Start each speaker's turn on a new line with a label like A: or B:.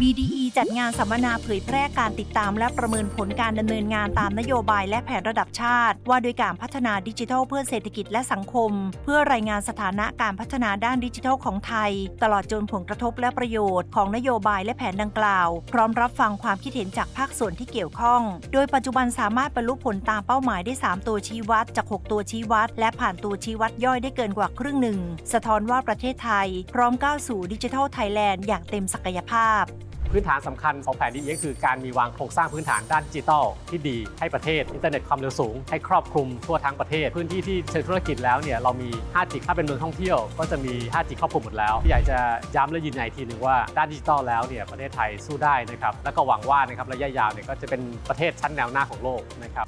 A: BDE จัดงานสัมมนาเผยแพร่การติดตามและประเมินผลการดำเนินงานตามนโยบายและแผนระดับชาติ ว่าโดยการพัฒนาดิจิทัลเพื่อเศรษฐกิจและสังคม เพื่อรายงานสถานะการพัฒนาด้านดิจิทัลของไทย ตลอดจนผลกระทบและประโยชน์ของนโยบายและแผนดังกล่าว พร้อมรับฟังความคิดเห็นจากภาคส่วนที่เกี่ยวข้อง โดยปัจจุบันสามารถบรรลุผลตามเป้าหมายได้ 3 ตัวชี้วัดจาก 6 ตัวชี้วัด และผ่านตัวชี้วัดย่อยได้เกินกว่าครึ่งหนึ่ง สะท้อนว่าประเทศไทย พร้อมก้าวสู่ดิจิทัลไทยแลนด์อย่างเต็มศักยภาพ
B: พื้นฐานสำคัญของแผนดีก็คือการมีวางโครงสร้างพื้นฐานด้านดิจิทัลที่ดีให้ประเทศอินเทอร์เน็ตความเร็วสูง ให้ครอบคลุมทั่วทั้งประเทศ พื้นที่ที่เชิงธุรกิจแล้วเนี่ยเรามี 5G ถ้าเป็นเมืองท่องเที่ยวก็จะมี 5G ครอบคลุมหมดแล้วที่อยากจะย้ำและยืนยันทีหนึ่งว่าด้านดิจิทัลแล้วเนี่ยประเทศไทยสู้ได้นะครับแล้วก็หวังว่านะครับระยะยาวเนี่ยก็จะเป็นประเทศชั้นแนวหน้าของโลกนะครับ